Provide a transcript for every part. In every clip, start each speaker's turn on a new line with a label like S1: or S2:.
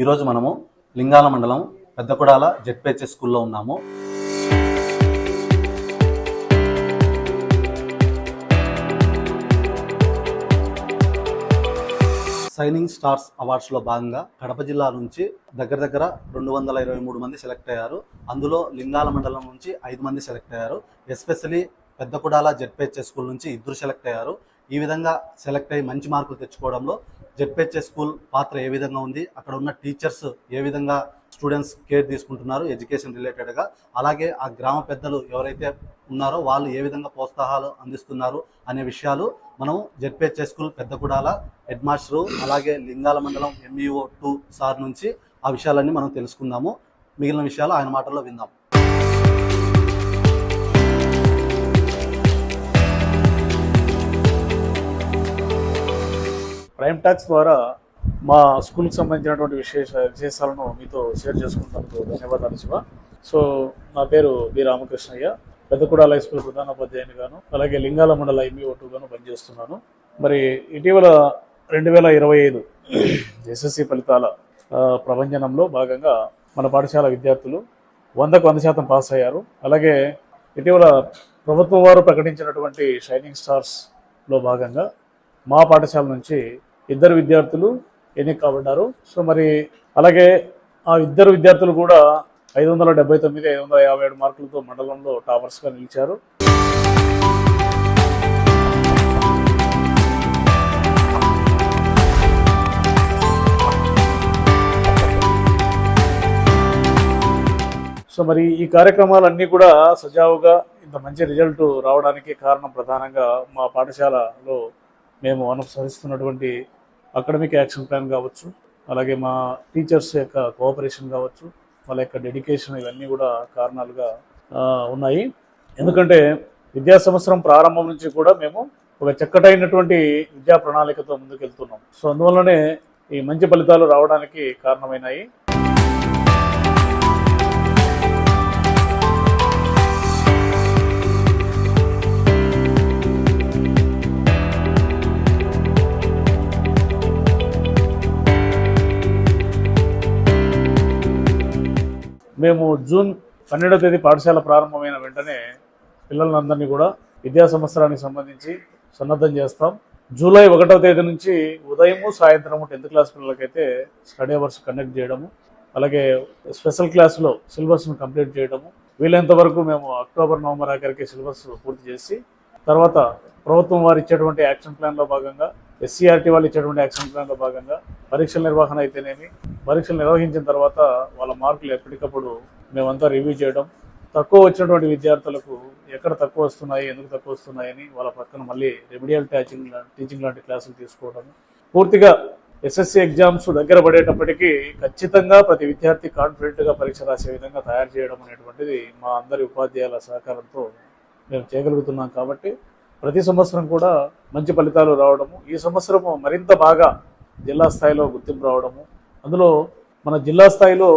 S1: ఈరోజు మనము లింగాల మండలం పెద్దకుడాల జెడ్పేచే స్కూల్లో ఉన్నాము. సైనింగ్ స్టార్స్ అవార్డ్స్లో భాగంగా కడప జిల్లా నుంచి దగ్గర దగ్గర రెండు వందల ఇరవై మూడు మంది సెలెక్ట్ అయ్యారు. అందులో లింగాల మండలం నుంచి ఐదు మంది సెలెక్ట్ అయ్యారు. ఎస్పెషలీ పెద్దకుడాల జెడ్పేచే స్కూల్ నుంచి ఇద్దరు సెలెక్ట్ అయ్యారు. ఈ విధంగా సెలెక్ట్ అయ్యి మంచి మార్కులు తెచ్చుకోవడంలో జెడ్పిహెచ్ఎస్ స్కూల్ పాత్ర ఏ విధంగా ఉంది? అక్కడ ఉన్న టీచర్స్ ఏ విధంగా స్టూడెంట్స్ కేర్ తీసుకుంటున్నారు? ఎడ్యుకేషన్ రిలేటెడ్గా. అలాగే ఆ గ్రామ పెద్దలు ఎవరైతే ఉన్నారో వాళ్ళు ఏ విధంగా ప్రోత్సాహాలు అందిస్తున్నారు అనే విషయాలు మనం ZPHS school Peddakudala head master అలాగే లింగాల మండలం ఎంఈఓ టూ సార్ నుంచి ఆ విషయాలన్నీ మనం తెలుసుకుందాము. మిగిలిన విషయాలు ఆయన మాటల్లో విందాం.
S2: ప్రైమ్ టాక్స్ ద్వారా మా స్కూల్కి సంబంధించినటువంటి విశేష విశేషాలను మీతో షేర్ చేసుకుంటున్నందుకు ధన్యవాదాలు శివ. సో నా పేరు B Ramakrishnaiah. Peddakudala high school ప్రధానోపాధ్యాయుని గాను అలాగే లింగాల మండల ఎంఈఓ గాను పనిచేస్తున్నాను. మరి ఇటీవల రెండు వేల ఇరవై ఐదు ఎస్ఎస్సి ఫలితాల ప్రభంజనంలో భాగంగా మన పాఠశాల విద్యార్థులు వందకు వంద శాతం పాస్ అయ్యారు. అలాగే ఇటీవల ప్రభుత్వం వారు ప్రకటించినటువంటి షైనింగ్ స్టార్స్లో భాగంగా మా పాఠశాల నుంచి ఇద్దరు విద్యార్థులు ఎన్నిక కాబడ్డారు. సో మరి అలాగే ఆ ఇద్దరు విద్యార్థులు కూడా ఐదు వందల డెబ్బై తొమ్మిది ఐదు వందల యాభై ఏడు మార్కులతో మండలంలో టాపర్స్గా నిలిచారు. సో మరి ఈ కార్యక్రమాలన్నీ కూడా సజావుగా ఇంత మంచి రిజల్ట్ రావడానికి కారణం ప్రధానంగా మా పాఠశాలలో మేము అనుసరిస్తున్నటువంటి అకాడమిక్ యాక్షన్ ప్లాన్ కావచ్చు అలాగే మా టీచర్స్ యొక్క కోఆపరేషన్ కావచ్చు వాళ్ళ యొక్క డెడికేషన్ ఇవన్నీ కూడా కారణాలుగా ఉన్నాయి. ఎందుకంటే విద్యా సంవత్సరం ప్రారంభం నుంచి కూడా మేము ఒక చక్కటైనటువంటి విద్యా ప్రణాళికతో ముందుకెళ్తున్నాం. సో అందువల్లనే ఈ మంచి ఫలితాలు రావడానికి కారణమైనాయి. మేము జూన్ పన్నెండవ తేదీ పాఠశాల ప్రారంభమైన వెంటనే పిల్లలందరినీ కూడా విద్యా సంవత్సరానికి సంబంధించి సన్నద్ధం చేస్తాం. జూలై ఒకటవ తేదీ నుంచి ఉదయము సాయంత్రము టెన్త్ క్లాస్ పిల్లలకైతే స్టడీ అవర్స్ కండక్ట్ చేయడము అలాగే స్పెషల్ క్లాసులో సిలబస్ను కంప్లీట్ చేయడము. వీలైనంత వరకు మేము అక్టోబర్ నవంబర్ ఆఖరికి సిలబస్ పూర్తి చేసి తర్వాత ప్రభుత్వం వారు ఇచ్చేటువంటి యాక్షన్ ప్లాన్లో భాగంగా ఎస్సీఆర్టీ వాళ్ళు ఇచ్చేటువంటి యాక్షన్ ప్లాన్లో భాగంగా పరీక్షల నిర్వహణ అయితేనేమి పరీక్షలు నిర్వహించిన తర్వాత వాళ్ళ మార్కులు ఎప్పటికప్పుడు మేమంతా రివ్యూ చేయడం తక్కువ వచ్చినటువంటి విద్యార్థులకు ఎక్కడ తక్కువ వస్తున్నాయి ఎందుకు తక్కువ వస్తున్నాయని వాళ్ళ పక్కన మళ్ళీ రెమిడియల్ ట్యాచింగ్ టీచింగ్ లాంటి క్లాసులు తీసుకోవడం. పూర్తిగా ఎస్ఎస్సి ఎగ్జామ్స్ దగ్గర పడేటప్పటికీ ఖచ్చితంగా ప్రతి విద్యార్థి కాన్ఫిడెంట్గా పరీక్ష రాసే విధంగా తయారు చేయడం అనేటువంటిది మా అందరి ఉపాధ్యాయుల సహకారంతో మేము చేయగలుగుతున్నాం కాబట్టి ప్రతి సంవత్సరం కూడా మంచి ఫలితాలు రావడము. ఈ సంవత్సరము మరింత బాగా జిల్లా స్థాయిలో గుర్తింపు రావడము. అందులో మన జిల్లా స్థాయిలో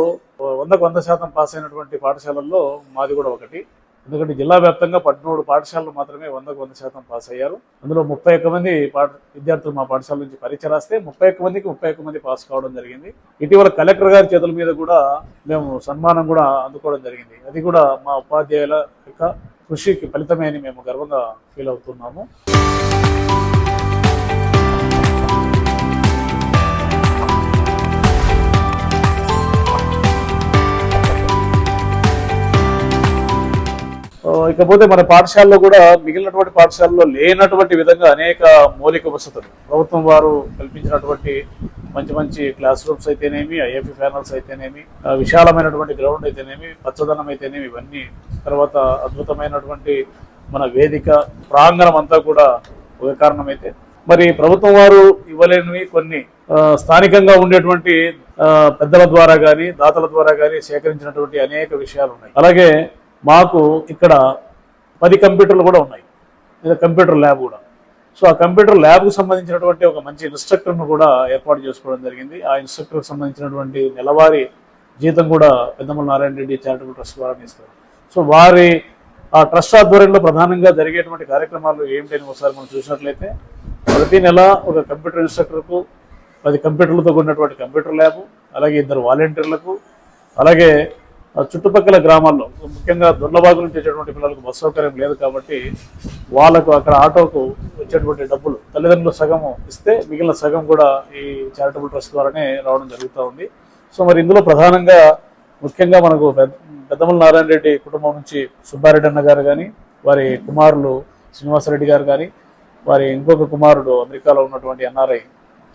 S2: వందకు వంద శాతం పాస్ అయినటువంటి పాఠశాలల్లో మాది కూడా ఒకటి. ఎందుకంటే జిల్లా వ్యాప్తంగా పద్మూడు పాఠశాలలు మాత్రమే వందకు వంద శాతం పాస్ అయ్యారు. అందులో ముప్పై ఒక్క మంది పాఠ విద్యార్థులు మా పాఠశాల నుంచి పరీక్ష రాస్తే ముప్పై ఒక్క మందికి ముప్పై ఒక్క మంది పాస్ కావడం జరిగింది. ఇటీవల కలెక్టర్ గారి చేతుల మీద కూడా మేము సన్మానం కూడా అందుకోవడం జరిగింది. అది కూడా మా ఉపాధ్యాయుల యొక్క కృషికి ఫలితమే అని మేము గర్వంగా ఫీల్ అవుతున్నాము. ఇకపోతే మన పాఠశాలలో కూడా మిగిలినటువంటి పాఠశాలలో లేనటువంటి విధంగా అనేక మౌలిక వసతులు. ప్రభుత్వం వారు కల్పించినటువంటి మంచి మంచి క్లాస్ రూమ్స్ అయితేనేమి ఐఎఫ్ఈ ప్యానల్స్ అయితేనేమి విశాలమైనటువంటి గ్రౌండ్ అయితేనేమి పచ్చదనం అయితేనేమి ఇవన్నీ తర్వాత అద్భుతమైనటువంటి మన వేదిక ప్రాంగణం అంతా కూడా ఒక కారణమైతే. మరి ప్రభుత్వం వారు ఇవ్వలేనివి కొన్ని స్థానికంగా ఉండేటువంటి పెద్దల ద్వారా కానీ దాతల ద్వారా కానీ సేకరించినటువంటి అనేక విషయాలు ఉన్నాయి. అలాగే మాకు ఇక్కడ పది కంప్యూటర్లు కూడా ఉన్నాయి. లేదా కంప్యూటర్ ల్యాబ్ కూడా. సో ఆ కంప్యూటర్ ల్యాబ్కు సంబంధించినటువంటి ఒక మంచి ఇన్స్ట్రక్టర్ను కూడా ఏర్పాటు చేసుకోవడం జరిగింది. ఆ ఇన్స్ట్రక్టర్కి సంబంధించినటువంటి నెలవారీ జీతం కూడా పెద్దమల నారాయణ రెడ్డి చారిటబుల్ ట్రస్ట్ ద్వారా ఇస్తారు సో వారి ఆ ట్రస్ట్ ఆధ్వర్యంలో ప్రధానంగా జరిగేటువంటి కార్యక్రమాలు ఏమిటని ఒకసారి మనం చూసినట్లయితే ప్రతి నెల ఒక కంప్యూటర్ ఇన్స్ట్రక్టర్కు పది కంప్యూటర్లతో కూడినటువంటి కంప్యూటర్ ల్యాబ్ అలాగే ఇద్దరు వాలంటీర్లకు అలాగే చుట్టుపక్కల గ్రామాల్లో ముఖ్యంగా దొర్లబాగు నుంచి వచ్చేటువంటి పిల్లలకు బస్ సౌకర్యం లేదు కాబట్టి వాళ్ళకు అక్కడ ఆటోకు వచ్చేటువంటి డబ్బులు తల్లిదండ్రులు సగం ఇస్తే మిగిలిన సగం కూడా ఈ చారిటబుల్ ట్రస్ట్ ద్వారానే రావడం జరుగుతూ ఉంది. సో మరి ఇందులో ప్రధానంగా ముఖ్యంగా మనకు పెద్ద పెద్దమల నారాయణ రెడ్డి కుటుంబం నుంచి సుబ్బారెడ్డి అన్న గారు కానీ వారి కుమారులు శ్రీనివాసరెడ్డి గారు కానీ వారి ఇంకొక కుమారుడు అమెరికాలో ఉన్నటువంటి ఎన్ఆర్ఐ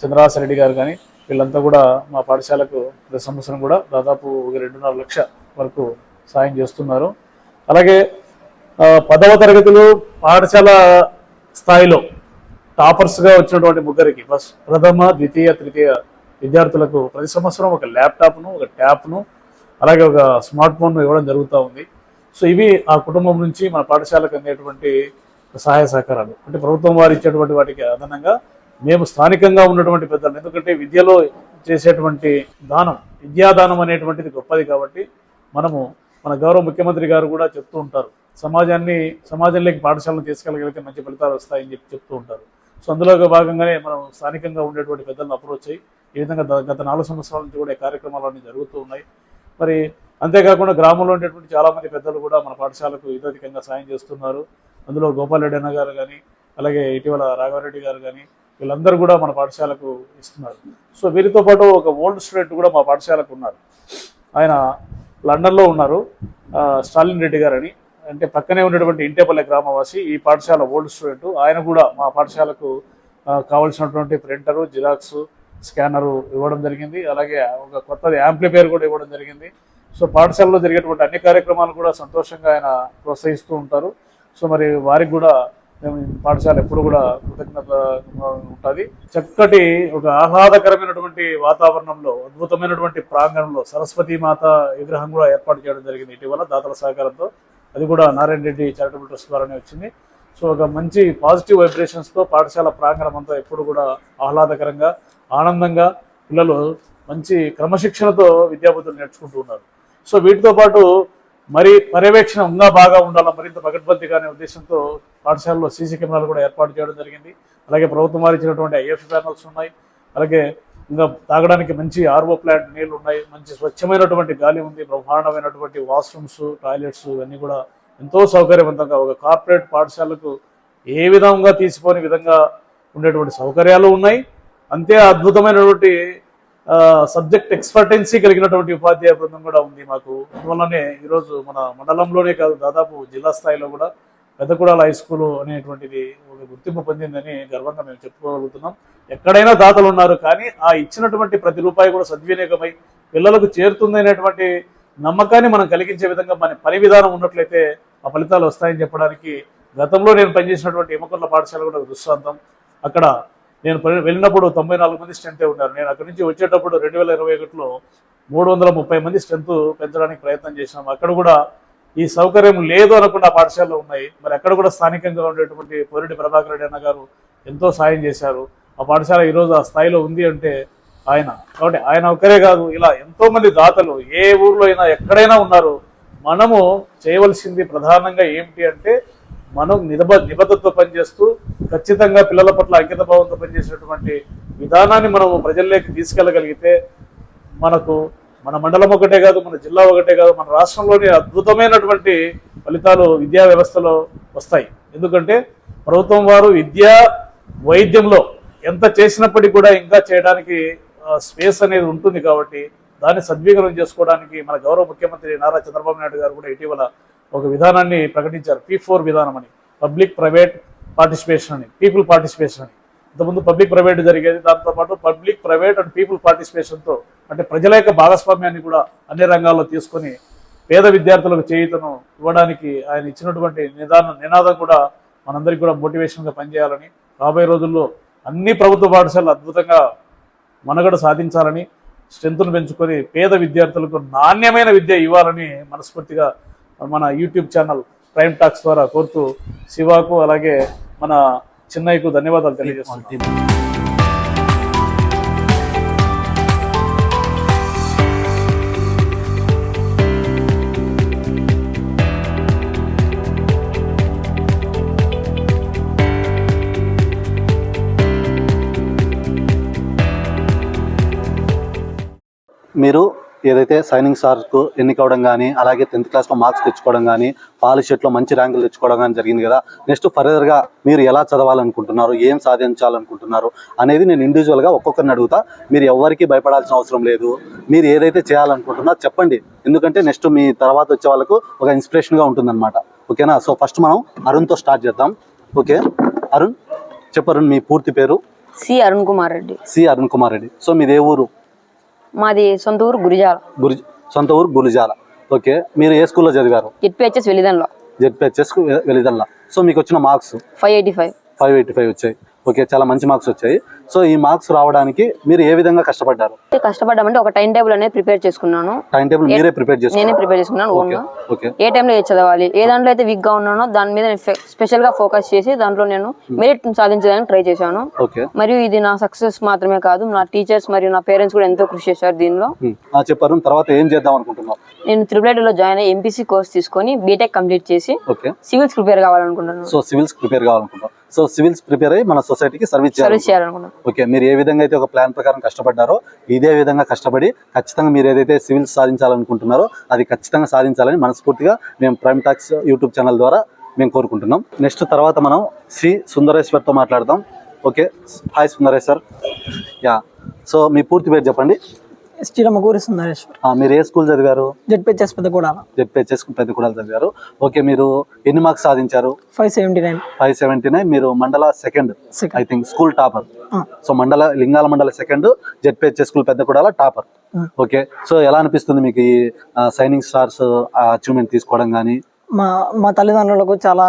S2: చంద్రహాసరెడ్డి గారు కానీ వీళ్ళంతా కూడా మా పాఠశాలకు ప్రతి సంవత్సరం కూడా దాదాపు ఒక రెండున్నర లక్ష వరకు సాయం చేస్తున్నారు. అలాగే పదవ తరగతిలో పాఠశాల స్థాయిలో టాపర్స్గా వచ్చినటువంటి ముగ్గురికి ఫస్ట్ ప్రథమ ద్వితీయ తృతీయ విద్యార్థులకు ప్రతి సంవత్సరం ఒక ల్యాప్టాప్ను ఒక ట్యాప్ను అలాగే ఒక స్మార్ట్ ఫోన్ను ఇవ్వడం జరుగుతూ ఉంది. సో ఇవి ఆ కుటుంబం నుంచి మన పాఠశాలకు అందేటువంటి సహాయ సహకారాలు. అంటే ప్రభుత్వం వారు ఇచ్చేటువంటి వాటికి అదనంగా మేము స్థానికంగా ఉన్నటువంటి పెద్దలు. ఎందుకంటే విద్యలో చేసేటువంటి దానం విద్యాదానం అనేటువంటిది గొప్పది కాబట్టి మనము మన గౌరవ ముఖ్యమంత్రి గారు కూడా చెప్తూ ఉంటారు. సమాజాన్ని సమాజంలోకి పాఠశాలను తీసుకెళ్ళగలిగితే మంచి ఫలితాలు వస్తాయని చెప్పి చెప్తూ ఉంటారు. సో అందులో భాగంగానే మనం స్థానికంగా ఉండేటువంటి పెద్దలను అప్రోచ్ అయ్యి ఈ విధంగా గత నాలుగు సంవత్సరాల నుంచి కూడా ఈ కార్యక్రమాలన్నీ జరుగుతూ ఉన్నాయి. మరి అంతేకాకుండా గ్రామంలో ఉండేటువంటి చాలామంది పెద్దలు కూడా మన పాఠశాలకు ఇతధికంగా సాయం చేస్తున్నారు. అందులో గోపాల్ రెడ్డి అన్న గారు కానీ అలాగే ఇటీవల రాఘవరెడ్డి గారు కానీ వీళ్ళందరూ కూడా మన పాఠశాలకు ఇస్తున్నారు. సో వీరితో పాటు ఒక ఓల్డ్ స్టూడెంట్ కూడా మా పాఠశాలకు ఉన్నారు. ఆయన లండన్లో ఉన్నారు. స్టాలిన్ రెడ్డి గారు అని అంటే పక్కనే ఉన్నటువంటి ఇంటేపల్లె గ్రామవాసి ఈ పాఠశాల ఓల్డ్ స్టూడెంట్. ఆయన కూడా మా పాఠశాలకు కావలసినటువంటి ప్రింటరు జిరాక్స్ స్కానరు ఇవ్వడం జరిగింది. అలాగే ఒక కొత్తది యాంప్లిఫైర్ కూడా ఇవ్వడం జరిగింది. సో పాఠశాలలో జరిగేటువంటి అన్ని కార్యక్రమాలు కూడా సంతోషంగా ఆయన ప్రోత్సహిస్తూ ఉంటారు. సో మరి వారికి కూడా మేము పాఠశాల ఎప్పుడు కూడా కృతజ్ఞత ఉంటుంది. చక్కటి ఒక ఆహ్లాదకరమైనటువంటి వాతావరణంలో అద్భుతమైనటువంటి ప్రాంగణంలో సరస్వతి మాత విగ్రహం కూడా ఏర్పాటు చేయడం జరిగింది. ఇటీవల దాతల సహకారంతో అది కూడా నారాయణ రెడ్డి చారిటబుల్ ట్రస్ట్ ద్వారానే వచ్చింది. సో ఒక మంచి పాజిటివ్ వైబ్రేషన్స్తో పాఠశాల ప్రాంగణం అంతా ఎప్పుడు కూడా ఆహ్లాదకరంగా ఆనందంగా పిల్లలు మంచి క్రమశిక్షణతో విద్యాబుద్ధులు నేర్చుకుంటూ ఉన్నారు. సో వీటితో పాటు మరి పర్యవేక్షణ ఇంకా బాగా ఉండాలా? మరింత పకడ్బందీగా అనే ఉద్దేశంతో పాఠశాలలో సీసీ కెమెరాలు కూడా ఏర్పాటు చేయడం జరిగింది. అలాగే ప్రభుత్వం వారు ఇచ్చినటువంటి ఐఎఫ్ ప్యానల్స్ ఉన్నాయి. అలాగే ఇంకా తాగడానికి మంచి ఆర్ఓ ప్లాంట్ నీళ్ళు ఉన్నాయి. మంచి స్వచ్ఛమైనటువంటి గాలి ఉంది. బ్రహ్మాండమైనటువంటి వాష్రూమ్స్ టాయిలెట్స్ ఇవన్నీ కూడా ఎంతో సౌకర్యవంతంగా ఒక కార్పొరేట్ పాఠశాలకు ఏ విధంగా తీసిపోని విధంగా ఉండేటువంటి సౌకర్యాలు ఉన్నాయి. అంతే అద్భుతమైనటువంటి సబ్జెక్ట్ ఎక్స్పర్టెన్సీ కలిగినటువంటి ఉపాధ్యాయ బృందం కూడా ఉంది మాకు. అందువల్లనే ఈరోజు మన మండలంలోనే కాదు దాదాపు జిల్లా స్థాయిలో కూడా పెద్దకుడాల హై స్కూల్ అనేటువంటిది ఒక గుర్తింపు పొందిందని గర్వంగా మేము చెప్పుకోగలుగుతున్నాం. ఎక్కడైనా దాతలు ఉన్నారు కానీ ఆ ఇచ్చినటువంటి ప్రతి రూపాయి కూడా సద్వినియోగమై పిల్లలకు చేరుతుందనేటువంటి నమ్మకాన్ని మనం కలిగించే విధంగా మన పని విధానం ఉన్నట్లయితే ఆ ఫలితాలు వస్తాయని చెప్పడానికి గతంలో నేను పనిచేసినటువంటి ఎమకొండ పాఠశాల కూడా దృష్టాంతం. అక్కడ నేను వెళ్ళినప్పుడు తొంభై నాలుగు మంది స్ట్రెంతే ఉన్నారు. నేను అక్కడి నుంచి వచ్చేటప్పుడు రెండు వేల ఇరవై ఒకటిలో మూడు వందల ముప్పై మంది స్ట్రెంత్ పెంచడానికి ప్రయత్నం చేసినాం అక్కడ కూడా ఈ సౌకర్యం లేదు అనుకున్న పాఠశాలలు ఉన్నాయి. మరి అక్కడ కూడా స్థానికంగా ఉండేటువంటి పొరిటి ప్రభాకర్ రెడ్డి అన్న గారు ఎంతో సాయం చేశారు. ఆ పాఠశాల ఈరోజు ఆ స్థాయిలో ఉంది అంటే ఆయన కాబట్టి ఆయన ఒక్కరే కాదు ఇలా ఎంతో మంది దాతలు ఏ ఊర్లో అయినా ఎక్కడైనా ఉన్నారు. మనము చేయవలసింది ప్రధానంగా ఏమిటి అంటే మనం నిబ నిబద్ధతతో పనిచేస్తూ ఖచ్చితంగా పిల్లల పట్ల అంకిత భావంతో పనిచేసినటువంటి విధానాన్ని మనం ప్రజల్లోకి తీసుకెళ్ళగలిగితే మనకు మన మండలం ఒకటే కాదు మన జిల్లా ఒకటే కాదు మన రాష్ట్రంలోని అద్భుతమైనటువంటి ఫలితాలు విద్యా వ్యవస్థలో వస్తాయి. ఎందుకంటే ప్రభుత్వం వారు విద్యా వైద్యంలో ఎంత చేసినప్పటికీ కూడా ఇంకా చేయడానికి స్పేస్ అనేది ఉంటుంది కాబట్టి దాన్ని సద్వినియోగం చేసుకోవడానికి మన గౌరవ ముఖ్యమంత్రి నారా చంద్రబాబు నాయుడు గారు కూడా ఇటీవల ఒక విధానాన్ని ప్రకటించారు. పీ ఫోర్ విధానం అని. పబ్లిక్ ప్రైవేట్ పార్టిసిపేషన్ అని. పీపుల్ పార్టిసిపేషన్ అని. ఇంతకుముందు పబ్లిక్ ప్రైవేట్ జరిగేది. దాంతోపాటు పబ్లిక్ ప్రైవేట్ అండ్ పీపుల్ పార్టిసిపేషన్తో అంటే ప్రజల యొక్క భాగస్వామ్యాన్ని కూడా అన్ని రంగాల్లో తీసుకొని పేద విద్యార్థులకు చేయుతను ఇవ్వడానికి ఆయన ఇచ్చినటువంటి నిదానం నినాదం కూడా మనందరికీ కూడా మోటివేషన్గా పనిచేయాలని రాబోయే రోజుల్లో అన్ని ప్రభుత్వ పాఠశాలలు అద్భుతంగా మనుగడ సాధించాలని స్ట్రెంత్ను పెంచుకొని పేద విద్యార్థులకు నాణ్యమైన విద్య ఇవ్వాలని మనస్ఫూర్తిగా మన యూట్యూబ్ ఛానల్ ప్రైమ్ టాక్స్ ద్వారా కోరుతూ శివాకు అలాగే మన చిన్నయ్యకు ధన్యవాదాలు తెలియజేస్తున్నాను
S1: మీరు ఏదైతే సైనింగ్ స్టార్కు ఎన్నికవడం కానీ అలాగే టెన్త్ క్లాస్లో మార్క్స్ తెచ్చుకోవడం కానీ పాలిషెట్లో మంచి ర్యాంకులు తెచ్చుకోవడం కానీ జరిగింది కదా. నెక్స్ట్ ఫర్దర్గా మీరు ఎలా చదవాలనుకుంటున్నారు? ఏం సాధించాలనుకుంటున్నారు? అనేది నేను ఇండివిజువల్గా ఒక్కొక్కరిని అడుగుతా. మీరు ఎవరికి భయపడాల్సిన అవసరం లేదు. మీరు ఏదైతే చేయాలనుకుంటున్నారో చెప్పండి. ఎందుకంటే నెక్స్ట్ మీ తర్వాత వచ్చే వాళ్ళకు ఒక ఇన్స్పిరేషన్గా ఉంటుందన్నమాట. ఓకేనా సో ఫస్ట్ మనం అరుణ్తో స్టార్ట్ చేద్దాం. ఓకే అరుణ్? చెప్పు అరుణ్ మీ పూర్తి పేరు?
S3: C Arun Kumar Reddy.
S1: C Arun Kumar Reddy. So మీది ఏ ఊరు?
S3: మాది సొంత ఊరు గురిజాల.
S1: గురి సొంత ఊరు గులిజాల ఓకే మీరు ఏ స్కూల్లో చదివారు?
S3: జెడ్పిహెచ్ఎస్ వెలిదన్లో
S1: జెడ్పిహెచ్ఎస్ వెలిదల్లా సో మీకు వచ్చిన marks?
S3: Five eighty five.
S1: Five eighty five వచ్చాయి. ఓకే చాలా మంచి మార్క్స్ వచ్చాయి. సో ఈ మార్క్స్ రావడానికి మీరు ఏ విధంగా కష్టపడ్డారు?
S3: కష్టపడ్డామంటే ఒక టైం టేబుల్ అనేది ప్రిపేర్ చేసుకున్నాను.
S1: టైం టేబుల్ మీరే ప్రిపేర్
S3: నేనే ప్రిపేర్ చేసుకున్నాను
S1: ఓకే
S3: ఏ టైంలో ఏ చదవాలి ఏ దాంట్లో అయితే వీక్గా ఉన్నానో దాని మీద నేను ఫె- స్పెషల్గా ఫోకస్ చేసి దాంట్లో నేను మెరిట్ సాధించడానికి ట్రై చేశాను.
S1: ఓకే.
S3: మరియు ఇది నా సక్సెస్ మాత్రమే కాదు నా టీచర్స్ మరియు నా పేరెంట్స్ కూడా ఎంతో కృషి చేశారు దీనిలో.
S1: ఆ, చెప్పారు. తర్వాత ఏం చేద్దాం అనుకుంటున్నాం
S3: నేను త్రిపుల్ జాయిన్ అయ్యి ఎంపీసీ కోర్స్ తీసుకొని బీటెక్ కంప్లీట్ చేసి సివిల్స్ ప్రిపేర్ కావాలనుకుంటున్నాను.
S1: సో సివిల్స్ ప్రిపేర్ కావాలనుకుంటున్నాం సో సివిల్స్ ప్రిపేర్ అయ్యి మన సొసైటీకి సర్వీస్ ఓకే మీరు ఏ విధంగా అయితే ఒక ప్లాన్ ప్రకారం కష్టపడ్డారో ఇదే విధంగా కష్టపడి ఖచ్చితంగా మీరు ఏదైతే సివిల్స్ సాధించాలనుకుంటున్నారో అది ఖచ్చితంగా సాధించాలని మనస్ఫూర్తిగా మేము ప్రైమ్ టాక్స్ యూట్యూబ్ ఛానల్ ద్వారా మేము కోరుకుంటున్నాం. నెక్స్ట్ తర్వాత మనం శ్రీ సుందరేశ్వర్తో మాట్లాడదాం. Okay hi Sundareshwar. Yeah so మీ పూర్తి పేరు చెప్పండి.
S4: శ్రీరామకూరి సుందరేశ్వర్.
S1: మీరు ఏ స్కూల్ చదివారు?
S4: జెడ్పిహెచ్ఎస్ పెద్ద కూడా
S1: జెడ్పిహెచ్ఎస్ పెద్ద కూడా చదివారు. ఓకే మీరు ఎన్ని మార్క్స్ సాధించారు?
S4: Five seventy nine.
S1: Five seventy nine మీరు మండల second. I think school topper. So మండల లింగాల మండల సెకండ్ జెడ్పిహెచ్ఎస్ స్కూల్ పెద్ద కూడా టాపర్. ఓకే సో ఎలా అనిపిస్తుంది మీకు ఈ సైనింగ్ స్టార్స్ అచీవ్మెంట్ తీసుకోవడం కానీ
S4: మా మా తల్లిదండ్రులకు చాలా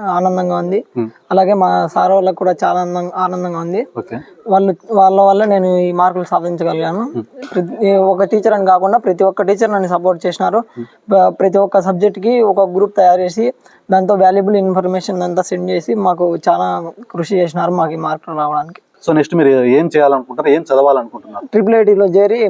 S4: ఆనందంగా ఉంది. అలాగే మా సార్ వాళ్ళకు కూడా చాలా ఆనందం- ఆనందంగా ఉంది. వాళ్ళు వాళ్ళ వల్ల నేను ఈ మార్కులు సాధించగలిగాను. ఒక టీచర్ అని కాకుండా ప్రతి ఒక్క టీచర్ నన్ను సపోర్ట్ చేసినారు. ప్రతి ఒక్క subject కి ఒక గ్రూప్ తయారు చేసి దాంతో వాల్యుబుల్ ఇన్ఫర్మేషన్ అంతా సెండ్ చేసి మాకు చాలా కృషి చేసినారు మాకు ఈ మార్కులు రావడానికి.
S1: సో నెక్స్ట్ మీరు ఏం చేయాలనుకుంటారు ఏం చదవాలనుకుంటున్నారు?
S4: ట్రిపుల్ ఐటీలో చేరి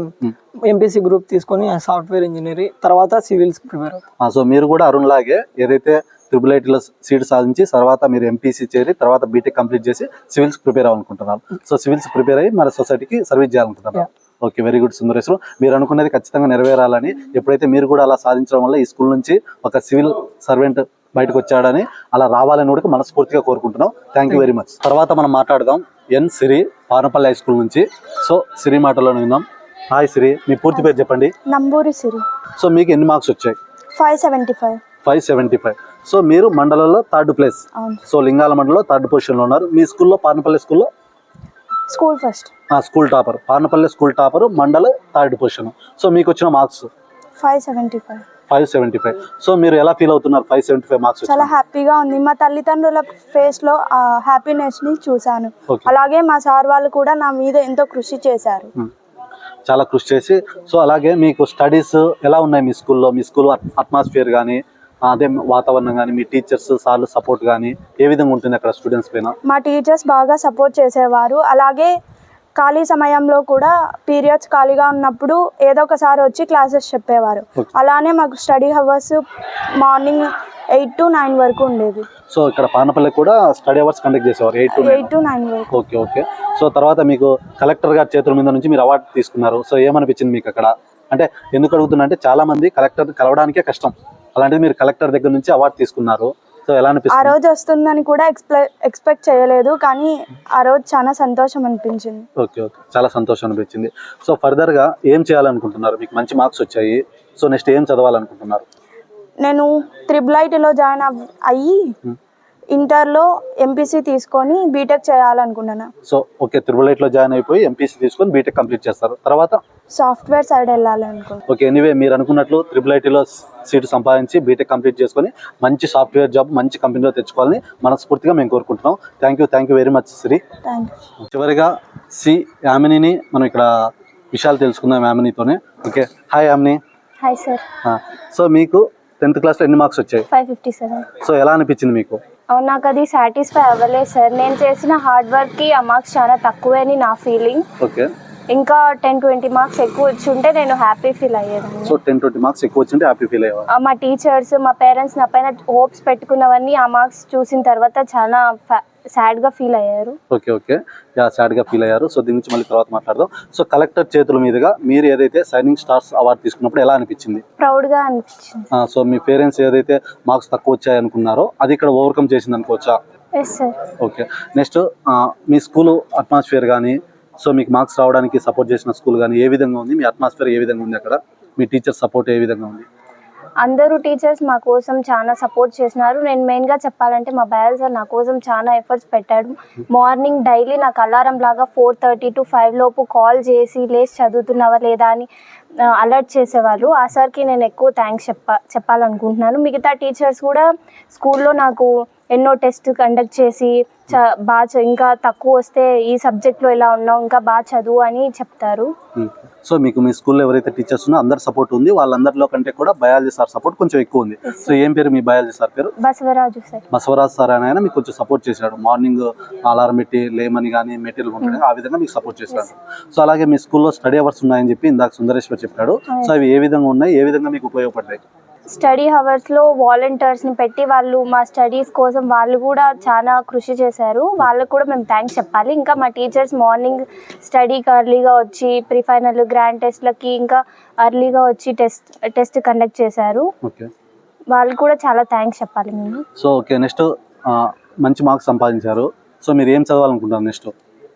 S4: ఎంపీసీ గ్రూప్ తీసుకొని సాఫ్ట్వేర్ ఇంజనీరింగ్ తర్వాత సివిల్స్ ప్రిపేర్
S1: సో మీరు కూడా అరుణ్ లాగే ఏదైతే ట్రిపుల్ ఐటీలో సీట్ సాధించి తర్వాత మీరు ఎంపీసీ చేరి తర్వాత బీటెక్ కంప్లీట్ చేసి సివిల్స్ ప్రిపేర్ అవ్వాలనుకుంటున్నారు. సో సివిల్స్ ప్రిపేర్ అయ్యి మన సొసైటీకి సర్వీస్ చేయాలనుకుంటున్నారు. Okay very good Sundareshwar. మీరు అనుకున్నది ఖచ్చితంగా నెరవేరాలని ఎప్పుడైతే మీరు కూడా అలా సాధించడం వల్ల ఈ స్కూల్ నుంచి ఒక సివిల్ సర్వెంట్ బయటకు వచ్చాడని అలా రావాలని కూడా మనస్ఫూర్తిగా కోరుకుంటున్నాం. థ్యాంక్ యూ వెరీ మచ్ తర్వాత మనం మాట్లాడదాం. N Siri Panapalli high school నుంచి. సో సిరి మాటలో విందాం. హాయ్ సిరి మీ పూర్తి పేరు చెప్పండి.
S5: నంబూరి సిరి.
S1: సో మీకు ఎన్ని మార్క్స్ వచ్చాయి?
S5: Five seventy five.
S1: Five seventy five. So మీరు మండలంలో థర్డ్ ప్లేస్. సో లింగాల మండలంలో థర్డ్ పొజిషన్లో ఉన్నారు. మీ స్కూల్లో పార్నపల్లి స్కూల్లో?
S5: School first.
S1: School topper. Parnapalli school topper మండల థర్డ్ పొజిషన్. సో మీకు వచ్చిన marks?
S5: Five seventy five.
S1: Five seventy five so మీరు ఎలా ఫీల్ అవుతున్నారు ఫైవ్ సెవెంటీ ఫైవ్ మార్క్స్
S5: చాలా హ్యాపీగా ఉంది. మా తల్లిదండ్రుల ఫేస్లో హ్యాపీనెస్ని చూశాను. అలాగే మా సార్ వాళ్ళు కూడా నా మీద ఎంతో కృషి చేశారు.
S1: చాలా కృషి చేసి సో అలాగే మీకు స్టడీస్ ఎలా ఉన్నాయి మీ స్కూల్లో మీ స్కూల్ అట్మాస్ఫియర్ కానీ అదే వాతావరణం కానీ మీ టీచర్స్ సార్లు సపోర్ట్ కానీ ఏ విధంగా ఉంటుంది అక్కడ స్టూడెంట్స్ పైన?
S5: మా టీచర్స్ బాగా సపోర్ట్ చేసేవారు. అలాగే ఖాళీ సమయంలో కూడా పీరియడ్స్ ఖాళీగా ఉన్నప్పుడు ఏదో ఒకసారి వచ్చి క్లాసెస్ చెప్పేవారు. అలానే మాకు study hours morning eight to nine వరకు ఉండేది.
S1: సో ఇక్కడ పానపల్లి కూడా స్టడీ అవర్స్ కండక్ట్ చేసేవారు eight to
S5: eight to nine వరకు.
S1: ఓకే ఓకే సో తర్వాత మీకు కలెక్టర్ గారి చేతుల మీద నుంచి మీరు అవార్డు తీసుకున్నారు. సో ఏమనిపించింది మీకు అక్కడ? అంటే ఎందుకు అడుగుతున్నా అంటే చాలా మంది కలెక్టర్ కలవడానికే కష్టం. అలాంటిది మీరు కలెక్టర్ దగ్గర నుంచి అవార్డు తీసుకున్నారు. సో ఎలా
S5: ఆ
S1: అనిపిస్తుంది?
S5: రోజు వస్తుందని కూడా ఎక్స్పె ఎక్స్పెక్ట్ చేయలేదు కానీ ఆ రోజు చాలా సంతోషం అనిపించింది.
S1: Okay okay. చాలా సంతోషం అనిపించింది. సో ఫర్దర్గా ఏం చేయాలనుకుంటున్నారు? మీకు మంచి మార్క్స్ వచ్చాయి. సో నెక్స్ట్ ఏం చదవాలనుకుంటున్నారు?
S5: నేను త్రిబుల్ ఐటీలో జాయిన్ అయ్యి ఇంటర్లో ఎంపీసీ తీసుకొని బీటెక్ చేయాలనుకుంటున్నా
S1: సో ఓకే త్రిబుల్లో జాయిన్ అయిపోయి ఎంపీసీ తీసుకొని బీటెక్ కంప్లీట్ చేస్తారు. తర్వాత?
S5: సాఫ్ట్వేర్ సైడ్ వెళ్ళాలనుకుంటున్నా
S1: ఓకే ఎనీవే మీరు అనుకున్నట్లు త్రిబుల్ ఐటీలో సీటు సంపాదించి బీటెక్ కంప్లీట్ చేసుకొని మంచి సాఫ్ట్వేర్ జాబ్ మంచి కంపెనీలో తెచ్చుకోవాలని మనస్ఫూర్తిగా మేము కోరుకుంటున్నాం. Thank you thank you very much Shri చివరిగా సి యామినిని మనం ఇక్కడ విషయాలు తెలుసుకుందాం యామినితోనే. Okay hi Yamini.
S6: Hi sir.
S1: So మీకు టెన్త్ క్లాస్లో ఎన్ని మార్క్స్ వచ్చాయి?
S6: Five fifty seven.
S1: సో ఎలా అనిపించింది మీకు?
S6: నాకు అది సాటిస్ఫై అవ్వలేదు సార్. నేను చేసిన హార్డ్ వర్క్కి ఆ మార్క్స్ చాలా తక్కువే అని నా ఫీలింగ్
S1: ఓకే
S6: ఇంకా టెన్ ట్వంటీ మార్క్స్ ఎక్కువ వచ్చి ఉంటే నేను హ్యాపీ ఫీల్ అయ్యేదాన్ని.
S1: సో టెన్ ట్వంటీ మార్క్స్ ఎక్కువ వచ్చింటే హ్యాపీ ఫీల్ అయ్యేవారు
S6: ఆ, మా టీచర్స్ మా పేరెంట్స్ నా పైన హోప్స్ పెట్టుకున్నవన్నీ ఆ మార్క్స్ చూసిన తర్వాత చాలా సాడ్గా ఫీల్ అయ్యారు.
S1: ఓకే ఓకే యా సాడ్గా ఫీల్ అయ్యారు. సో దీని నుంచి మళ్ళీ తర్వాత మాట్లాడదాం. సో కలెక్టర్ చేతుల మీదుగా మీరు ఏదైతే సైనింగ్ స్టార్స్ అవార్డు తీసుకున్నప్పుడు ఎలా అనిపించింది?
S6: ప్రౌడ్గా అనిపించింది.
S1: ఆ, సో మీ పేరెంట్స్ ఏదైతే మార్క్స్ తక్కువ వచ్చాయి అనుకున్నారో అది ఇక్కడ ఓవర్కమ్ చేసింది అనుకోవచ్చా?
S6: ఎస్ సార్
S1: ఓకే నెక్స్ట్ మీ స్కూల్ అట్మాస్ఫియర్ కానీ సో మీకు మార్క్స్ రావడానికి సపోర్ట్ చేసిన స్కూల్ కానీ ఏ విధంగా ఉంది? మీ అట్మాస్ఫియర్ ఏ విధంగా ఉంది అక్కడ? మీ టీచర్ సపోర్ట్ ఏ విధంగా ఉంది?
S6: అందరూ టీచర్స్ మా కోసం చాలా సపోర్ట్ చేసినారు నేను మెయిన్గా చెప్పాలంటే మా బయాల్ సార్ నా కోసం చాలా ఎఫర్ట్స్ పెట్టాడు. మార్నింగ్ డైలీ నాకు అలారం లాగా ఫోర్ థర్టీ టు ఫైవ్ లోపు కాల్ చేసి లేచి చదువుతున్నావా లేదా? అని అలర్ట్ చేసేవారు ఆ సార్కి నేను ఎక్కువ థ్యాంక్స్ చెప్ప చెప్పాలనుకుంటున్నాను. మిగతా టీచర్స్ కూడా స్కూల్లో నాకు ఎన్నో టెస్ట్ కండక్ట్ చేసి బాగా ఇంకా తక్కువ వస్తే ఈ సబ్జెక్ట్లో ఇలా ఉన్నావు ఇంకా బాగా చదువు అని చెప్తారు.
S1: సో మీకు మీ స్కూల్లో ఎవరైతే టీచర్స్ ఉన్నో అందరు సపోర్ట్ ఉంది. వాళ్ళందరిలో కంటే కూడా బయాలజీ సార్ సపోర్ట్ కొంచెం ఎక్కువ ఉంది. సో ఏం పేరు మీ బయాలజీ సార్ పేరు?
S6: బసవరాజు సార్
S1: బసవరాజ్ సార్ అని ఆయన మీకు కొంచెం సపోర్ట్ చేశాడు. మార్నింగ్ అలారం పెట్టి లేమని కానీ మెటీరియల్ ఉంటుంది ఆ విధంగా మీకు సపోర్ట్ చేశాడు. సో అలాగే మీ స్కూల్లో స్టడీ అవర్స్ ఉన్నాయని చెప్పి ఇందాక సుందరేశ్వర్ చెప్పాడు. సో అవి ఏ విధంగా ఉన్నాయి? ఏ విధంగా మీకు ఉపయోగపడ్డాయి?
S6: స్టడీ హవర్స్లో వాలంటీర్స్ని పెట్టి వాళ్ళు మా స్టడీస్ కోసం వాళ్ళు కూడా చాలా కృషి చేశారు. వాళ్ళకు కూడా మేము థ్యాంక్స్ చెప్పాలి. ఇంకా మా టీచర్స్ మార్నింగ్ స్టడీకి ఎర్లీగా వచ్చి ప్రీ ఫైనల్ గ్రాండ్ టెస్ట్లకి ఇంకా ఎర్లీగా వచ్చి టెస్ట్ టెస్ట్ కండక్ట్ చేశారు. వాళ్ళు కూడా చాలా థ్యాంక్స్ చెప్పాలి మేము.
S1: So okay. నెక్స్ట్ మంచి మార్క్స్ సంపాదించారు. సో మీరు ఏం చదవాలనుకుంటారు నెక్స్ట్?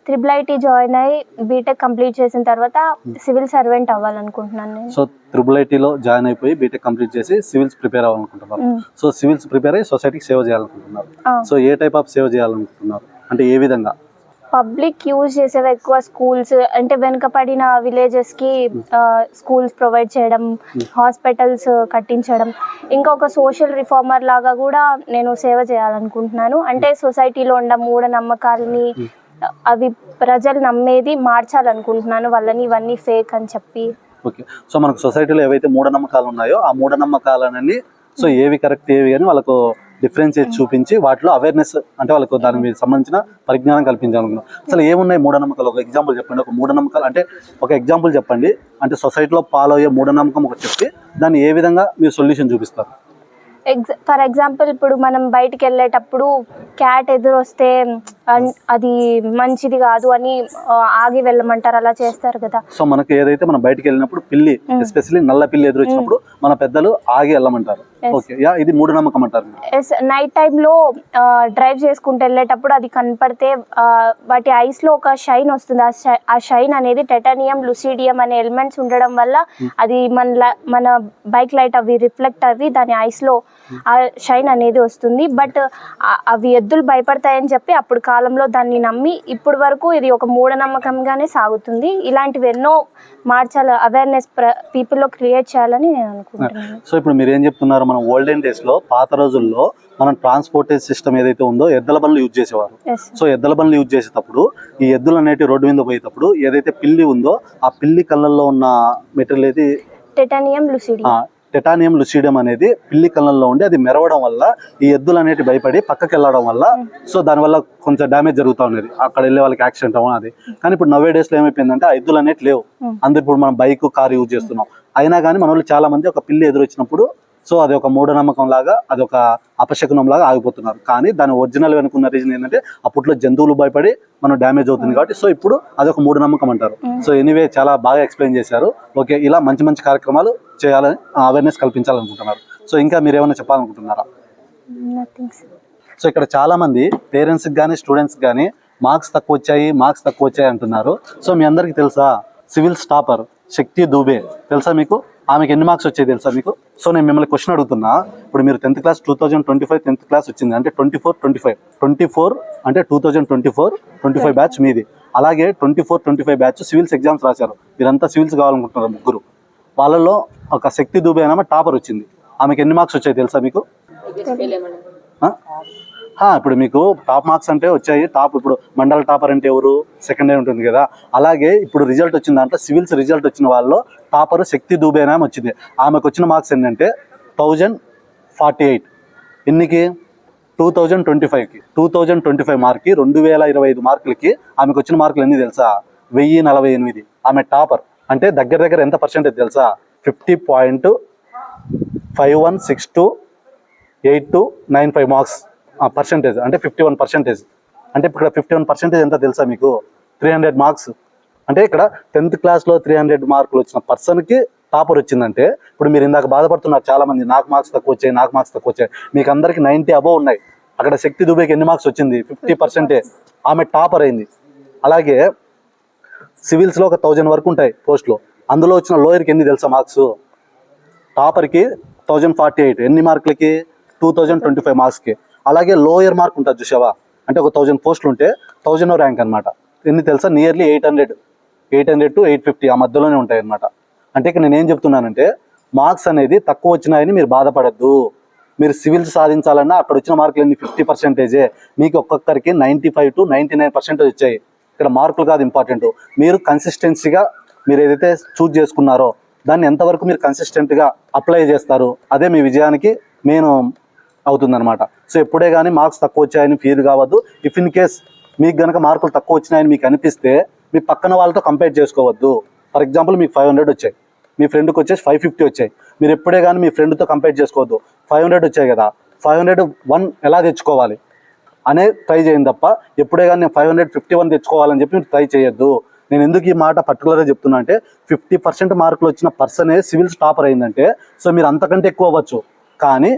S6: త్రిబుల్ ఐటీ జాయిన్ అయ్యి బీటెక్ కంప్లీట్ చేసిన తర్వాత సివిల్ సర్వెంట్ అవ్వాలనుకుంటున్నాను నేను.
S1: సో త్రిబుల్ ఐటీలో జాయిన్ అయిపోయి బీటెక్ కంప్లీట్ చేసి సివిల్స్ ప్రిపేర్ అవ్వాలనుకుంటున్నారు.
S6: మ్మ్.
S1: సో సివిల్స్ ప్రిపేర్ అయ్యి సొసైటీకి సేవ చేయాలనుకుంటున్నారు. సో ఏ టైప్ ఆఫ్ సేవ చేయాలనుకుంటున్నారు? అంటే ఏ విధంగా?
S6: పబ్లిక్ యూజ్ చేసేవి ఎక్కువ స్కూల్స్ అంటే వెనుకపడిన విలేజెస్కి స్కూల్స్ ప్రొవైడ్ చేయడం హాస్పిటల్స్ కట్టించడం. ఇంకా ఒక సోషల్ రిఫార్మర్ లాగా కూడా నేను సేవ చేయాలనుకుంటున్నాను. అంటే సొసైటీలో ఉన్న మూఢనమ్మకాలని అవి ప్రజలు నమ్మేది మార్చాలనుకుంటున్నాను వాళ్ళని ఇవన్నీ ఫేక్ అని చెప్పి.
S1: ఓకే. సో మనకు సొసైటీలో ఏవైతే మూఢనమ్మకాలు ఉన్నాయో ఆ మూఢనమ్మకాలన్నీ సో ఏవి కరెక్ట్ ఏవి అని వాళ్ళకు డిఫరెన్షియేట్ చూపించి వాటిలో అవేర్నెస్ అంటే వాళ్ళకు దాని మీద సంబంధించిన పరిజ్ఞానం కల్పించాలనుకున్నాం. అసలు ఏమున్నాయి మూఢనమ్మకాలు? ఒక ఎగ్జాంపుల్ చెప్పండి. ఒక మూఢనమ్మకాలు అంటే ఒక ఎగ్జాంపుల్ చెప్పండి. అంటే సొసైటీలో ఫాలో అయ్యే మూఢనమ్మకం ఒకటి చెప్తే దాన్ని ఏ విధంగా మీరు సొల్యూషన్ చూపిస్తారు?
S6: ఎగ్జ ఫర్ ఎగ్జాంపుల్ ఇప్పుడు మనం బయటికి వెళ్ళేటప్పుడు క్యాట్ ఎదురొస్తే అది మంచిది కాదు అని ఆగి వెళ్ళమంటారు అలా చేస్తారు కదా.
S1: సో మనకి ఏదైతే మనం బయటికి వెళ్ళినప్పుడు పిల్లి ఎస్పెషల్లీ నల్ల పిల్లి ఎదురు వచ్చినప్పుడు మన పెద్దలు ఆగి వెళ్ళమంటారు. ఓకే యా ఇది మూఢనమ్మకం అంటారు
S6: ఎస్ నైట్ టైంలో డ్రైవ్ చేసుకుంటూ వెళ్ళేటప్పుడు అది కనపడితే వాటి ఐస్లో ఒక షైన్ వస్తుంది. ఆ షైన్ అనేది టెటానియం లుసిడియం అనే ఎలిమెంట్స్ ఉండడం వల్ల అది మన ల- మన బైక్ లైట్ అవి రిఫ్లెక్ట్ అవి దాని ఐస్లో ఆ షైన్ అనేది వస్తుంది. బట్ అవి ఎద్దులు భయపడతాయని చెప్పి అప్పుడు కాలంలో దాన్ని నమ్మి ఇప్పుడు వరకు ఇది ఒక మూఢనమ్మకంగానే సాగుతుంది. ఇలాంటివి ఎన్నో మార్చాలి అవేర్నెస్ ప్ర పీపుల్లో క్రియేట్ చేయాలని నేను అనుకుంటున్నాను.
S1: సో ఇప్పుడు మీరు ఏం చెప్తున్నారు? మనం ఓల్డెన్ డేస్లో పాత రోజుల్లో మనం ట్రాన్స్పోర్టేజ్ సిస్టమ్ ఏదైతే ఉందో ఎద్దల బండ్లు యూజ్ చేసేవారు. సో ఎద్దల బండ్లు యూజ్ చేసేటప్పుడు ఈ ఎద్దులు అనేటి రోడ్డు మీద పోయేటప్పుడు ఏదైతే పిల్లి ఉందో ఆ పిల్లి కళ్ళల్లో ఉన్న మెటీరియల్ ఏది?
S6: టెటానియం లుసిడియం
S1: టెటానియం లుసిడియం అనేది పిల్లి కళ్ళల్లో ఉండి అది మెరవడం వల్ల ఈ ఎద్దులు అనేటి భయపడి పక్కకి వెళ్ళడం వల్ల సో దానివల్ల కొంచెం డ్యామేజ్ జరుగుతూ ఉన్నది. అక్కడ వెళ్ళే వాళ్ళకి యాక్సిడెంట్ అవ్వడం అది. కానీ ఇప్పుడు నవ్వే డేస్లో ఏమైపోయిందంటే ఆ ఎద్దులు అనేటి లేవు. అందరు ఇప్పుడు మనం బైక్ కార్ యూజ్ చేస్తున్నాం. అయినా కానీ మన వాళ్ళు చాలా మంది ఒక పిల్లి ఎదురొచ్చినప్పుడు సో అది ఒక మూఢనమ్మకం లాగా అది ఒక అపశకునం లాగా ఆగిపోతున్నారు. కానీ దాని ఒరిజినల్ వెనుకున్న రీజన్ ఏంటంటే అప్పట్లో జంతువులు భయపడి మనం డ్యామేజ్ అవుతుంది కాబట్టి సో ఇప్పుడు అది ఒక మూఢనమ్మకం అంటారు. సో ఎనీవే చాలా బాగా ఎక్స్ప్లెయిన్ చేశారు. ఓకే ఇలా మంచి మంచి కార్యక్రమాలు చేయాలని అవేర్నెస్ కల్పించాలనుకుంటున్నారు. సో ఇంకా మీరు ఏమైనా చెప్పాలనుకుంటున్నారా? సో ఇక్కడ చాలా మంది పేరెంట్స్కి కానీ స్టూడెంట్స్కి కానీ మార్క్స్ తక్కువ వచ్చాయి మార్క్స్ తక్కువ వచ్చాయి అంటున్నారు. సో మీ అందరికీ తెలుసా? Civils topper Shakti Dubey. తెలుసా మీకు? ఆమెకి ఎన్ని మార్క్స్ వచ్చాయి తెలుసా మీకు? సో నేను మిమ్మల్ని క్వశ్చన్ అడుగుతున్నా. ఇప్పుడు మీరు tenth class two thousand twenty five tenth class వచ్చింది. అంటే twenty four twenty five twenty four అంటే two thousand twenty four twenty five batch మీది. అలాగే twenty four twenty five batch civils exams రాశారు. మీరంతా సివిల్స్ కావాలనుకుంటున్నారు ముగ్గురు. వాళ్ళలో ఒక శక్తి దూబే అనే టాపర్ వచ్చింది. ఆమెకి ఎన్ని మార్క్స్ వచ్చాయి తెలుసా మీకు? ఇప్పుడు మీకు టాప్ మార్క్స్ అంటే వచ్చాయి. టాప్ ఇప్పుడు మండల టాపర్ అంటే ఎవరు? సెకండ్ ఇయర్ ఉంటుంది కదా. అలాగే ఇప్పుడు రిజల్ట్ వచ్చిన దాంట్లో సివిల్స్ రిజల్ట్ వచ్చిన వాళ్ళు టాపర్ శక్తి దూబేనా వచ్చింది. ఆమెకు వచ్చిన మార్క్స్ ఏంటంటే థౌజండ్ ఫార్టీ ఎయిట్ ఎన్నికి? టూ థౌజండ్ ట్వంటీ ఫైవ్కి టూ థౌజండ్ ట్వంటీ ఫైవ్ మార్క్కి రెండు వేల ఇరవై ఐదు మార్కులకి ఆమెకు వచ్చిన మార్కులు ఎన్ని తెలుసా? వెయ్యి నలభై ఎనిమిది. ఆమె టాపర్. అంటే దగ్గర దగ్గర ఎంత పర్సెంటేజ్ తెలుసా? Fifty point five one six two eight two nine five marks percentage అంటే ఫిఫ్టీ వన్ పర్సెంటేజ్ అంటే ఇక్కడ ఫిఫ్టీ వన్ పర్సెంటేజ్ ఎంత తెలుసా మీకు? త్రీ హండ్రెడ్ మార్క్స్ అంటే ఇక్కడ టెన్త్ క్లాస్లో త్రీ హండ్రెడ్ మార్కులు వచ్చిన పర్సన్కి టాపర్ వచ్చిందంటే ఇప్పుడు మీరు ఇందాక బాధపడుతున్నారు చాలా మంది నాకు మార్క్స్ తక్కువ వచ్చాయి నాకు మార్క్స్ తక్కువ వచ్చాయి. మీకు అందరికి నైంటీ అబోవ్ ఉన్నాయి. అక్కడ శక్తి దుబేకి ఎన్ని మార్క్స్ వచ్చింది? ఫిఫ్టీ పర్సెంటే ఆమె టాపర్ అయింది. అలాగే సివిల్స్లో ఒక థౌజండ్ వరకు ఉంటాయి పోస్ట్లో అందులో వచ్చిన లోయర్కి ఎన్ని తెలుసా మార్క్స్ టాపర్కి థౌజండ్ ఫార్టీ ఎయిట్ ఎన్ని మార్కులకి టూ థౌజండ్ ట్వంటీ ఫైవ్ మార్క్స్కి అలాగే లోయర్ మార్క్ ఉంటుంది చూసావా అంటే ఒక థౌజండ్ పోస్టులు ఉంటే థౌజండ్ ర్యాంక్ అనమాట ఎన్ని తెలుసా? Nearly eight hundred eight hundred to eight fifty ఆ మధ్యలోనే ఉంటాయి అనమాట అంటే ఇక్కడ నేను ఏం చెప్తున్నానంటే మార్క్స్ అనేది తక్కువ వచ్చినాయని మీరు బాధపడద్దు. మీరు సివిల్స్ సాధించాలన్నా అక్కడ వచ్చిన మార్కులు ఎన్ని ఫిఫ్టీ పర్సెంటేజే మీకు ఒక్కొక్కరికి ninety five to ninety nine percentage వచ్చాయి. ఇక్కడ మార్కులు కాదు ఇంపార్టెంట్ మీరు కన్సిస్టెన్సీగా మీరు ఏదైతే చూజ్ చేసుకున్నారో దాన్ని ఎంతవరకు మీరు కన్సిస్టెంట్గా అప్లై చేస్తారు? అదే మీ విజయానికి నేను అవుతుందన్నమాట. సో ఎప్పుడే కానీ మార్క్స్ తక్కువ వచ్చాయని ఫీల్ కావద్దు. ఇఫ్ ఇన్ కేస్ మీకు గనక మార్కులు తక్కువ వచ్చినాయని మీకు అనిపిస్తే మీ పక్కన వాళ్ళతో కంపేర్ చేసుకోవద్దు. ఫర్ ఎగ్జాంపుల్ మీకు ఫైవ్ హండ్రెడ్ వచ్చాయి. మీ ఫ్రెండ్కి వచ్చేసి ఫైవ్ ఫిఫ్టీ వచ్చాయి. మీరు ఎప్పుడే కానీ మీ ఫ్రెండ్తో కంపేర్ చేసుకోవద్దు. ఫైవ్ హండ్రెడ్ వచ్చాయి కదా. ఫైవ్ హండ్రెడ్ వన్ ఎలా తెచ్చుకోవాలి? అనే ట్రై చేయండి తప్ప ఎప్పుడే కానీ నేను ఫైవ్ హండ్రెడ్ ఫిఫ్టీ వన్ తెచ్చుకోవాలని చెప్పి మీరు ట్రై చేయొద్దు. నేను ఎందుకు ఈ మాట పర్టికులర్గా చెప్తున్నా అంటే ఫిఫ్టీ పర్సెంట్ మార్కులు వచ్చిన పర్సనే సివిల్స్ టాపర్ అయిందంటే సో మీరు అంతకంటే ఎక్కువ అవ్వచ్చు. కానీ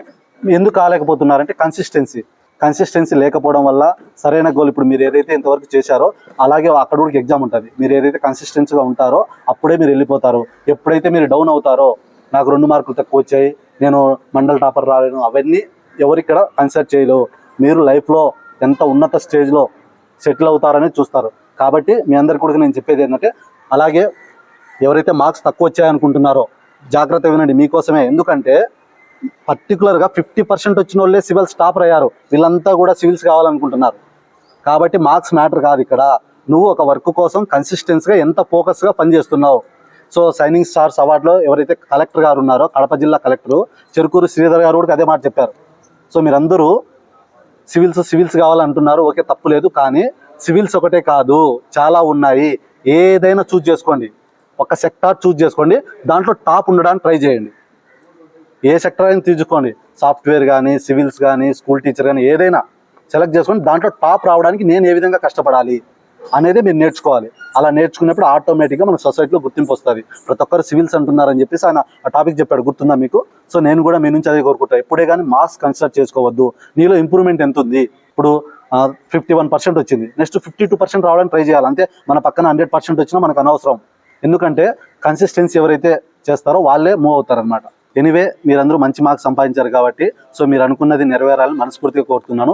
S1: ఎందుకు కాలేకపోతున్నారంటే కన్సిస్టెన్సీ కన్సిస్టెన్సీ లేకపోవడం వల్ల సరైన గోల్ ఇప్పుడు మీరు ఏదైతే ఇంతవరకు చేశారో అలాగే అక్కడ కూడా ఎగ్జామ్ ఉంటుంది. మీరు ఏదైతే కన్సిస్టెన్సీగా ఉంటారో అప్పుడే మీరు వెళ్ళిపోతారు. ఎప్పుడైతే మీరు డౌన్ అవుతారో నాకు రెండు మార్కులు తక్కువ వచ్చాయి నేను మండల్ టాపర్ రాలేను అవన్నీ ఎవరిక్కడ ఇక్కడ కన్సిడర్ చేయలేవు. మీరు లైఫ్లో ఎంత ఉన్నత స్టేజ్లో సెటిల్ అవుతారని చూస్తారు. కాబట్టి మీ అందరికి కూడా నేను చెప్పేది ఏంటంటే అలాగే ఎవరైతే మార్క్స్ తక్కువ వచ్చాయనుకుంటున్నారో జాగ్రత్త వినండి మీకోసమే. ఎందుకంటే పర్టికులర్గా ఫిఫ్టీ పర్సెంట్ వచ్చిన వాళ్ళే సివిల్స్ స్టాపర్ అయ్యారు. వీళ్ళంతా కూడా సివిల్స్ కావాలనుకుంటున్నారు. కాబట్టి మార్క్స్ మ్యాటర్ కాదు ఇక్కడ. నువ్వు ఒక వర్క్ కోసం కన్సిస్టెన్స్గా ఎంత ఫోకస్గా పనిచేస్తున్నావు. సో సైనింగ్ స్టార్స్ అవార్డులో ఎవరైతే కలెక్టర్ గారు ఉన్నారో కడప జిల్లా కలెక్టర్ చెరుకూరు శ్రీధర్ గారు కూడా అదే మాట చెప్పారు. సో మీరందరూ సివిల్స్ సివిల్స్ కావాలంటున్నారు. ఓకే తప్పు లేదు కానీ సివిల్స్ ఒకటే కాదు. చాలా ఉన్నాయి. ఏదైనా చూజ్ చేసుకోండి. ఒక సెక్టార్ చూజ్ చేసుకోండి. దాంట్లో టాప్ ఉండడానికి ట్రై చేయండి. ఏ సెక్టర్ అయినా తీసుకోండి సాఫ్ట్వేర్ కానీ సివిల్స్ కానీ స్కూల్ టీచర్ కానీ ఏదైనా సెలెక్ట్ చేసుకొని దాంట్లో టాప్ రావడానికి నేను ఏ విధంగా కష్టపడాలి అనేది మీరు నేర్చుకోవాలి. అలా నేర్చుకున్నప్పుడు ఆటోమేటిక్గా మన సొసైటీలో గుర్తింపు వస్తుంది. ప్రతి ఒక్కరు సివిల్స్ అంటున్నారని చెప్పేసి ఆయన ఆ టాపిక్ చెప్పాడు. గుర్తుందా మీకు? సో నేను కూడా మీ నుంచి అదే కోరుకుంటాను ఎప్పుడే కానీ మార్క్స్ కన్సిడర్ చేసుకోవద్దు. నీలో ఇంప్రూవ్మెంట్ ఎంత ఉంది? ఇప్పుడు ఫిఫ్టీ వన్ పర్సెంట్ వచ్చింది. నెక్స్ట్ ఫిఫ్టీ టూ పర్సెంట్ రావడానికి ట్రై చేయాలి. అంతే మన పక్కన హండ్రెడ్ పర్సెంట్ వచ్చినా మనకు అనవసరం. ఎందుకంటే కన్సిస్టెన్సీ ఎవరైతే చేస్తారో వాళ్ళే మూవ్ అవుతారనమాట ఎనివే మీరందరూ మంచి మార్క్స్ సంపాదించారు కాబట్టి సో మీరు అనుకున్నది నెరవేరాలని మనస్ఫూర్తిగా కోరుతున్నాను.